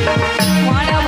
101.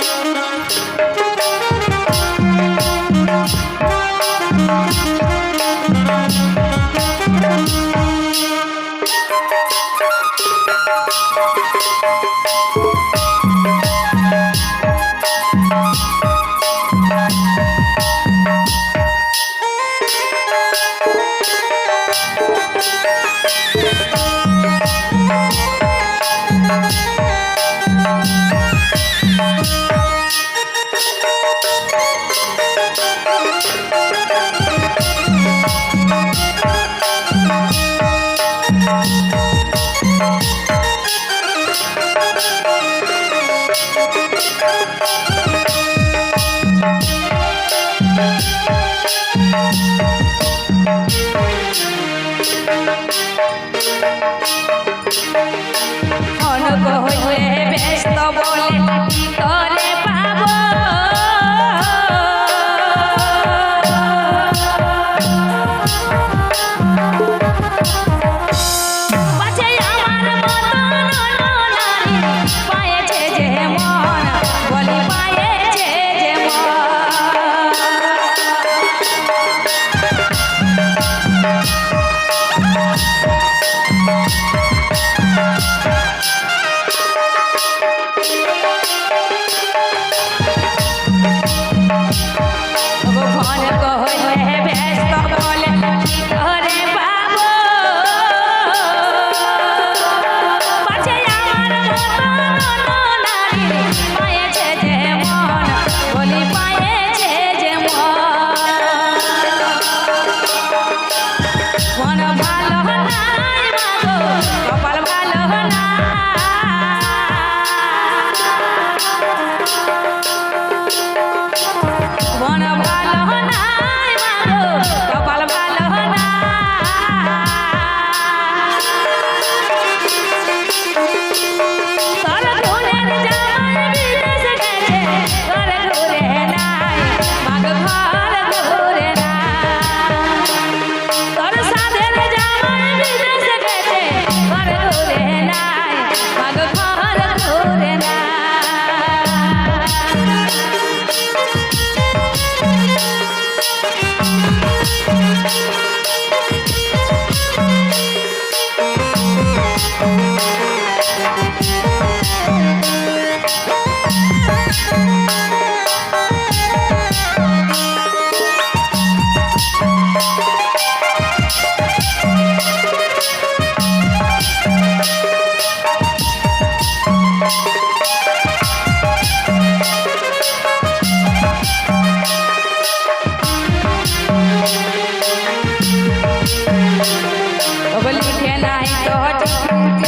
Música Thank you.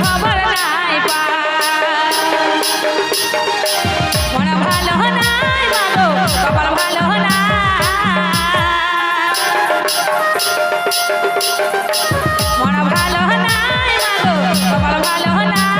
খবর নাই পাড়া ভালো নাই বাবু কপাল ভালো না মরা ভালো নাই।